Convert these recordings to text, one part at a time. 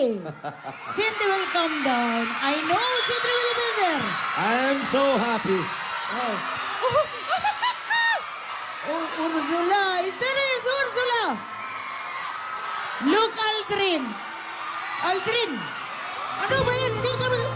Cindy! Cindy will come down. I know Cindy will be there. I am so happy. Oh. oh, Ursula! Is there is Ursula? Look, Aldrin! Aldrin! Ano ba yan? Hindi ka...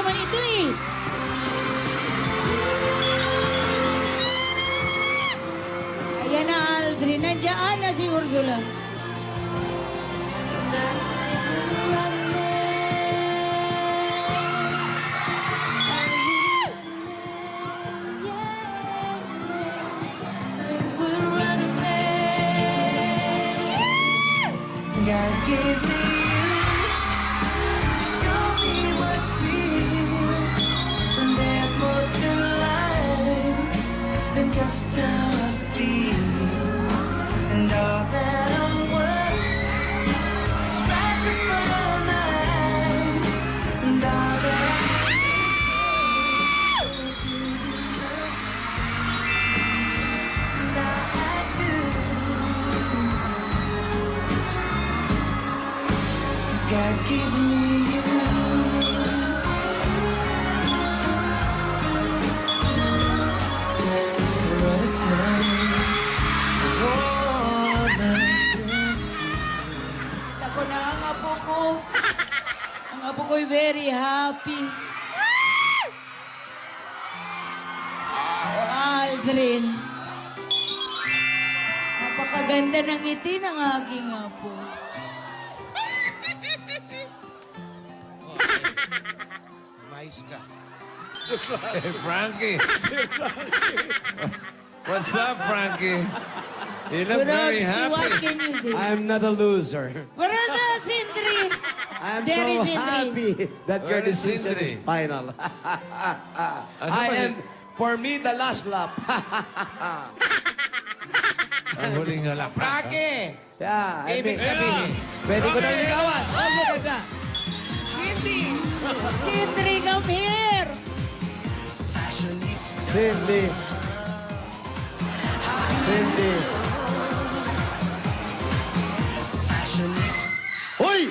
Naman ito eh. Ayan na, Aldrin. Nandiyan na si Ursula. Give God gave me you. For all the times I wanna Ako na ang. Ang apo very happy. Oh, Aldrin. Napakaganda ng ngiti ng aking apo. Mais ka. Hey, Frankie. What's up, Frankie? You look very Kurogsky, what happy. can you say? I'm not a loser. Where is uh, Sindri? I'm There so is Sindri. happy that your Where is decision Sindri? is final. Asa I ba am, for me, the last lap. Ang huling halak. Prake! yeah, I Ibig mean, sabihin, pwede ko nang ligawan. Oh, maganda. Cindy! Sindri, come here! Cindy. Cindy. Hoy!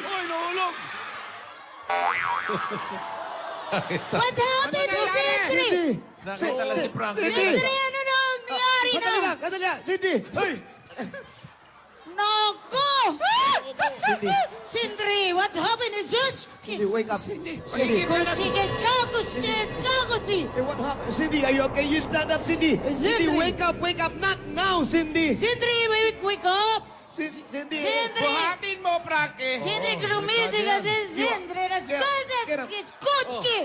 What happened to Sindri? Cindy! Nakita lang si Frankie. Sindri, ano na ang nangyari na? Sandali lang, sandali lang. Cindy! Hoy! Naku! Cindy, Sindri, what happened to Cindy, Zuchki? wake up. Cindy, Kuchikes, kakustes, kakusi! Hey, what happened? Cindy, are you okay? You stand up, Cindy. Cindy, Cindy. wake up, wake up. Not now, Cindy. Sindri, wake, wake up! Cin- Cindy. Sindri! Buhatin mo, Prake! Sindri, grumising kasi Sindri, Get up, get naskusas, up. kiskutski!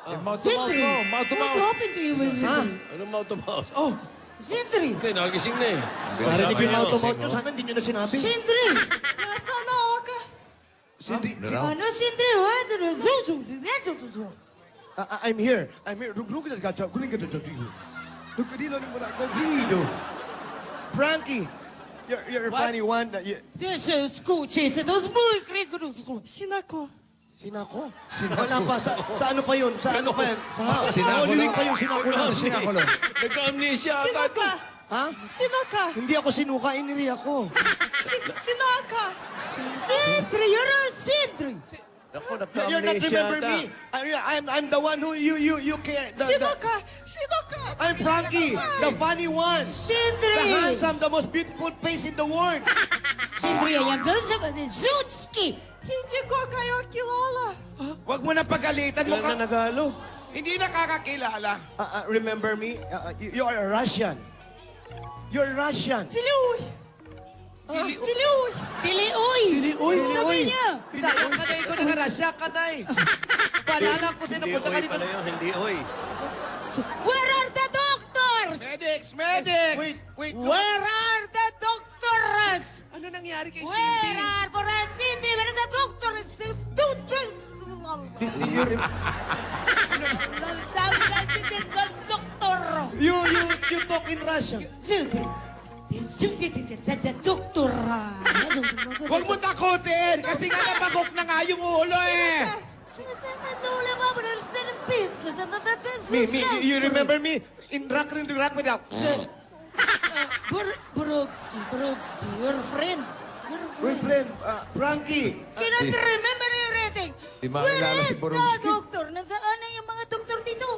Eh, Mouth to mouth Sindri, mo. Mouth to what mouth. happened to you, Sindri? Ha? Anong mouth to mouth? Oh, Sindri! Hindi, nagising na eh. Narinig yung mouth to mouth nyo, sana hindi nyo na sinabi. Sindri! Nasaan na ako? Sindri? Ano Sindri? Ah, ah, I'm here. I'm here. Look at that. Look at that. Look at that. Frankie, you're, you're a funny one. That you... This is cool, Jason. Those boy, Greg, Sinako. Sinako? Sinako. Wala pa. Sa, sa ano pa yun? Sa ano pa yun? Sa Sinako Holy Week pa yung sinakulan. Ano, sinakulan? Nagka-amnesia ata. Sinaka. Ha? Sinaka. Hindi ako sinuka, iniri ako. Si, sinaka. Sindri, you're a Sindri. You're not remember me. I, I'm, I'm the one who you, you, you care. The, sinaka. Sinaka. I'm Frankie, the funny one. Sindri. The handsome, the most beautiful face in the world. Sindri, ayan doon sa Zutski. Hindi ko kayo kilala. Huwag mo na pagalitan mo ka. na nagalo? Hindi nakakakilala. Uh, uh, remember me? Uh, uh, you, you are a Russian. You're Russian. Siluy! Siluy! Tiliuy! Tiliuy, Sabi tiliuy. niya. Kanay ko ng Russia, kanay. Paalala ko sino Hindi punta ka oy dito. pala yun, hindi oy. Where are the doctors? Medics, medics! Wait, wait. Where are the doctors? Ano nangyari kay Where are Forensic Cindy? Where are the! You, you, Doctor! you, you, you talk in Russian. The doctor! Huwag mo takutin! Kasi nga nabagok na nga yung ulo eh! Me, me, you, remember me? In rock the rock me down. Brodsky, Brodsky, your friend. Your friend. friend, uh, Frankie. Cannot remember. Di ba Where kilala si is the Borowski? doctor? Nasaan na yung mga doktor dito?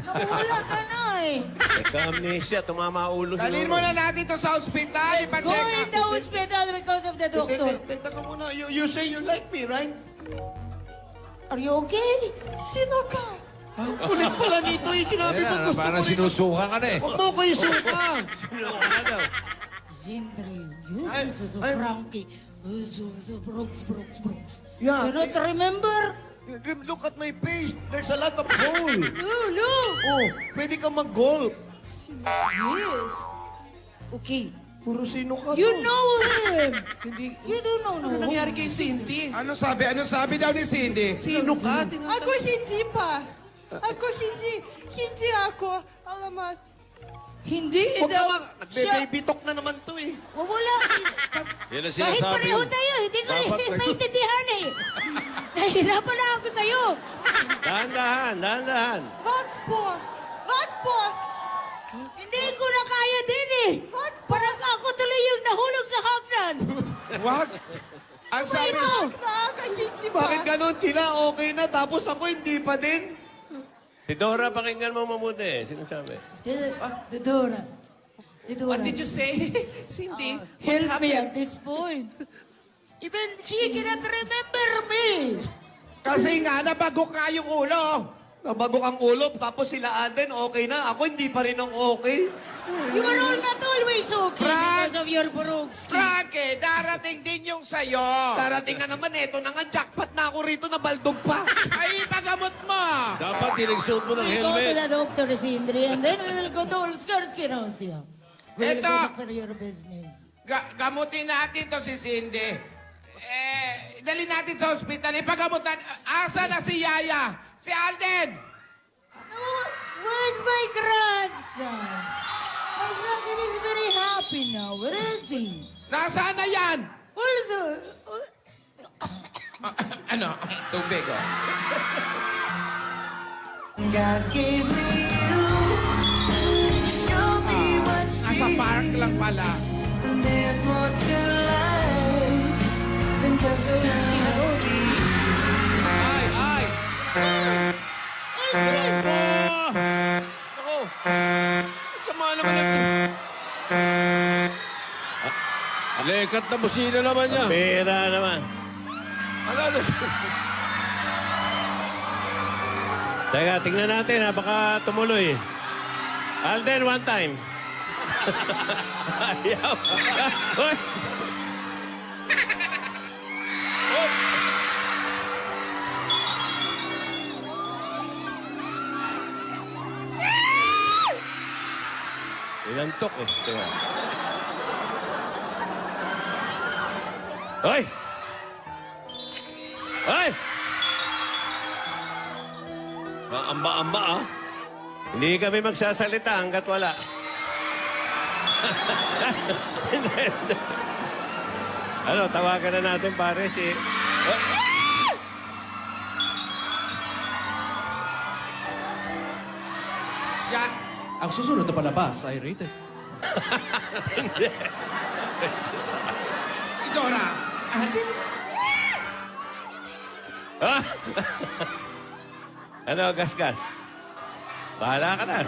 Nakawala ka na eh. Nagka-amnesia, tumama ulo Dalhin mo na natin to sa ospital. Let's go in the hospital because of the doctor. Teka ka muna. You, you say you like me, right? Are you okay? Sino ka? Ang kulit pala nito. Eh, sinabi ko Ayan, gusto parang ko rin. sinusuka ka na eh. Huwag mo ko isuka. Zindri, Ay, Jesus, ay. Frankie. Brooks, Brooks, Brooks. Yeah. Cannot remember? Look at my face. There's a lot of gold. Oh, no. Oh, pwede ka mag-golf. Yes. Okay. Puro sino ka You to? know him. Hindi. You don't know. Ano no. nangyari kay Cindy? Ano sabi? Ano sabi daw ni Cindy? Sino ka? Ako hindi pa. Ako hindi. Hindi ako. Alam mo, Hindi Huwag daw. naman. Nagbe-baby talk na naman to eh. Wala. Yan ang Kahit sinasabi pareho tayo, hindi ko Dapat rin nag- maintindihan eh. Nahihirapan na ako sa'yo. Dahan-dahan, dahan-dahan. wag po. Wag po. Hindi ko na kaya din eh. Parang ako tuloy yung nahulog sa hagdan. Wag. Ang sabi, Ito. Pa. Bakit ganon sila okay na tapos ako hindi pa din? Si Dora, pakinggan mo mabuti. Sinasabi. Dodora. Dodora. What did you say, Cindy? Help me at this point. Even she cannot remember me. kasi nga nabagok nga yung ulo. Nabagok ang ulo, tapos sila Aden okay na. Ako hindi pa rin ang okay. You are all not always okay Frank! because of your Borowski. Frankie, darating din yung sayo. Darating na naman, eto na nga, jackpot na ako rito, nabaldog pa. Ay, pagamot mo. Dapat tinagsuot mo ng We'll go to helmet. the doctor, Sindri, and then we will go to Ulskarsky Russia. We'll Eto. go for your business. Ga- gamutin natin to si Cindy. Eh, dali natin sa ospital. Ipagamutan. Asa na si Yaya? Si Alden. Oh, Where's my grandson? My grandson is very happy now. Where is he? Nasaan na yan? Also, uh, ano? Tubig, oh. God gave me you. Show me what's Nasa park lang pala. And there's more to life than just time. Lekat na busina naman niya. Pera naman. Ano na Teka, tingnan natin ha. Baka tumuloy. Alden, one time. Ayaw. Hoy! Hoy! Inantok eh. Teka. Hoy! Hoy! Amba-amba ah. Hindi kami magsasalita hanggat wala. ano, tawagan na natin pare si... Oh. Ya, Ang susunod na palabas ay rated. Idora. Alden. Ah! ano, gas-gas? Bahala ka na.